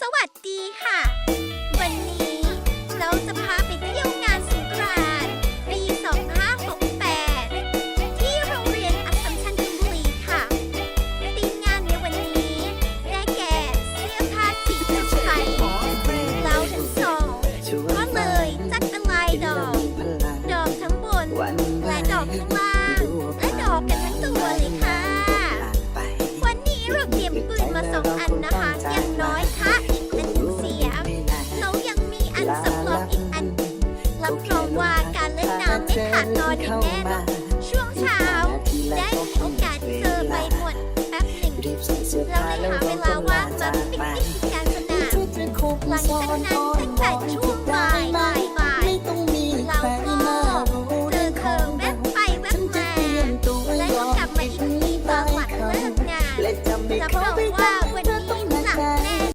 สวัสดีค่ะ วันนี้เราจะพาไปเที่ยวงานสงกรานต์ปี 2568 ที่โรงเรียนอัสสัมชัญธนบุรีค่ะทีมงานในวันนี้ ได้แก่เสื้อผ้าสีชมพูเราทั้งสองก็เลยจัดเป็นลายดอก ดอกทั้งบนและดอกข้างล่าง รับรองว่าการเล่นน้ำไม่ขาดตอนอย่างแน่นอนช่วงเช้า ได้มีโอกาสเจอไปหมดแป๊บหนึ่ง เราได้หาเวลาว่างมาปิ๊กนิกกลางสนามหลังจากนั้นตั้งแต่ช่วงบ่ายบ่ายบ่ายเราก็เจอเคิร์แวบไปแวบมาและก็กลับมาอีกที่ตอนหลังเลิกงานรับรองว่า